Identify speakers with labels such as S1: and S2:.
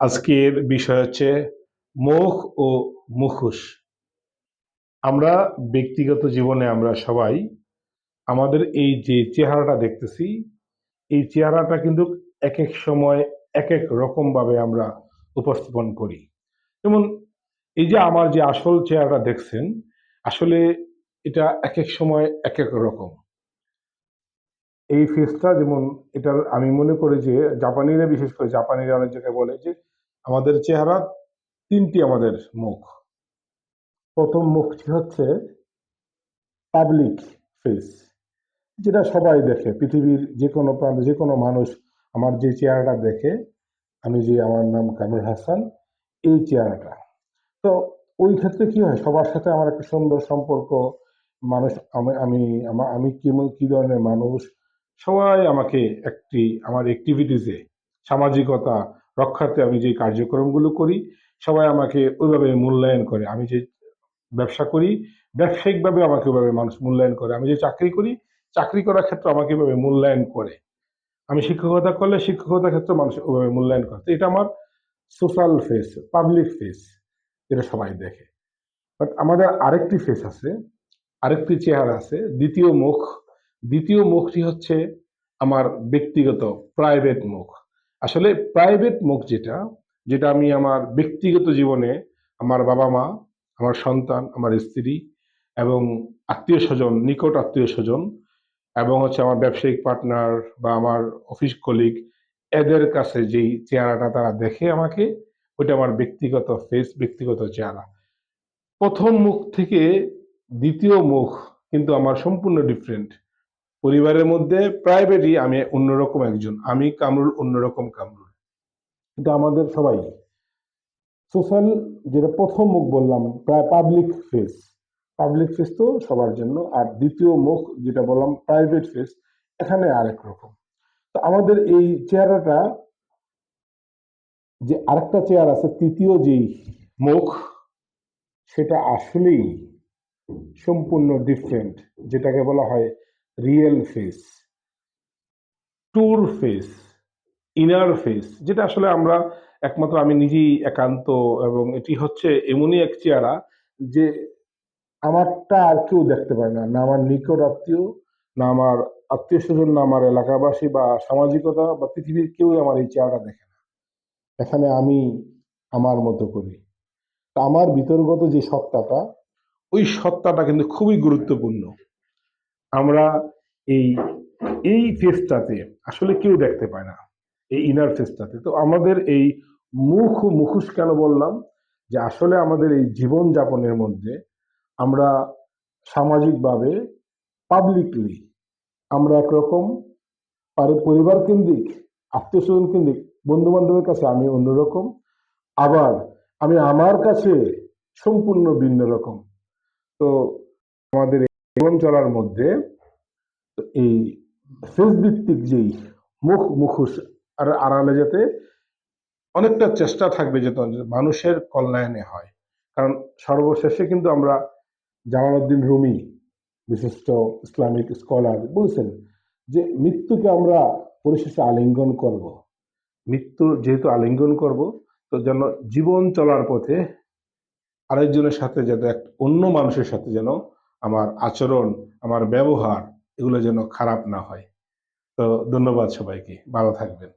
S1: আজকের বিষয় হচ্ছে মুখ ও মুখোশ। আমরা ব্যক্তিগত জীবনে আমরা সবাই আমাদের এই যে চেহারাটা দেখতেছি, এই চেহারাটা কিন্তু এক এক সময় এক এক রকম ভাবে আমরা উপস্থাপন করি। যেমন এই যে আমার যে আসল চেহারাটা দেখছেন, আসলে এটা এক এক সময় এক এক রকম। এই ফেসটা যেমন এটার আমি মনে করি যে জাপানিরা, বিশেষ করে জাপানিরা অনেক জায়গায় বলে যে আমাদের চেহারা তিনটি আমাদের মুখ। প্রথম মুখটি হচ্ছে পাবলিক ফেস, যেটা সবাই দেখে। পৃথিবীর যে কোনো প্রান্তে, যে কোনো মানুষ আমার যে চেহারাটা দেখে, আমি যে আমার নাম কামরুল হাসান, এই চেহারাটা। তো ওই ক্ষেত্রে কি হয়? সবার সাথে আমার একটা সুন্দর সম্পর্ক। মানুষ আমি আমি আমি কি কি ধরনের মানুষ? সবাই আমাকে একটি, আমার অ্যাক্টিভিটিসে সামাজিকতা, রক্ষার্থে আমি যে কার্যক্রমগুলো করি, সবাই আমাকে ওইভাবে মূল্যায়ন করে। আমি যে ব্যবসা করি, ব্যবসায়িকভাবে আমাকে ওইভাবে মানুষ মূল্যায়ন করে। আমি যে চাকরি করি, চাকরি করার ক্ষেত্রে আমাকে ওইভাবে মূল্যায়ন করে। আমি শিক্ষকতা করলে শিক্ষকতার ক্ষেত্রে মানুষ ওইভাবে মূল্যায়ন করে। তো এটা আমার সোশ্যাল ফেস পাবলিক ফেস যেটা সবাই দেখে। বাট আমাদের আরেকটি ফেস আছে, আরেকটি চেহারা আছে, দ্বিতীয় মুখ দ্বিতীয় মুখটি হচ্ছে আমার ব্যক্তিগত প্রাইভেট মুখ। আসলে প্রাইভেট মুখ যেটা যেটা আমি আমার ব্যক্তিগত জীবনে আমার বাবা মা, আমার সন্তান, আমার স্ত্রী এবং আত্মীয় স্বজন, নিকট আত্মীয় স্বজন এবং হচ্ছে আমার ব্যবসায়িক পার্টনার বা আমার অফিস কলিগ এদের কাছে যেই চেহারাটা তারা দেখে আমাকে, ওইটা আমার ব্যক্তিগত ফেস ব্যক্তিগত চেহারা। প্রথম মুখ থেকে দ্বিতীয় মুখ কিন্তু আমার সম্পূর্ণ ডিফারেন্ট পরিবারের মধ্যে প্রাইভেটই আমি অন্যরকম একজন। আমি কামরুল, অন্যরকম কামরুল। কিন্তু আমাদের সবাই। সোশ্যাল যেটা প্রথম মুখ বললাম, প্রায় পাবলিক ফেস পাবলিক ফেস তো সবার জন্য। আর দ্বিতীয় মুখ যেটা বললাম প্রাইভেট ফেস এখানে আরেক রকম। তো আমাদের এই চেহারাটা, যে আরেকটা চেয়ার আছে, তৃতীয় যেই মুখ, সেটা আসলেই সম্পূর্ণ ডিফারেন্ট যেটাকে বলা হয় real face tour face inner face যেটা আসলে আমরা একমাত্র আমি নিজেই একান্ত এবং এটি হচ্ছে এমনই এক চেহারা যে আমারটা আর কেউ দেখতে পায় না। না আমার নিকট আত্মীয়, না আমার আত্মীয় স্বজন, না আমার এলাকাবাসী বা সামাজিকতা বা পৃথিবীর কেউই আমার এই চেহারাটা দেখে না। এখানে আমি আমার মতো করি। আমার বিতর্গত যে সত্তাটা, ওই সত্তাটা কিন্তু খুবই গুরুত্বপূর্ণ। আমরা এই এই ফেসটাতে আসলে কেউ দেখতে পায় না, এই ইনার ফেসটাতে তো আমাদের এই মুখ মুখোশ কেন বললাম? যে আসলে আমাদের এই জীবন যাপনের মধ্যে আমরা সামাজিকভাবে পাবলিকলি আমরা একরকম পারি- পরিবার কেন্দ্রিক আত্মীয় স্বজন কেন্দ্রিক বন্ধু বান্ধবের কাছে আমি অন্যরকম, আবার আমি আমার কাছে সম্পূর্ণ ভিন্ন রকম। তো আমাদের জীবন চলার মধ্যে এই ফেস ভিত্তিক যেই মুখ, মুখোশ আর আড়ালে যাতে অনেকটা চেষ্টা থাকবে যে মানুষের কল্যাণে হয়। কারণ সর্বশেষে কিন্তু আমরা জামালউদ্দিন রুমি, বিশিষ্ট ইসলামিক স্কলার, বলছেন যে মৃত্যুকে আমরা পরিশেষে আলিঙ্গন করব। মৃত্যু যেহেতু আলিঙ্গন করব, তো যেন জীবন চলার পথে আরেকজনের সাথে যাতে অন্য মানুষের সাথে যেন আমার আচরণ আমার ব্যবহার এগুলো যেন খারাপ না হয়। তো ধন্যবাদ সবাইকে। ভালো থাকবেন।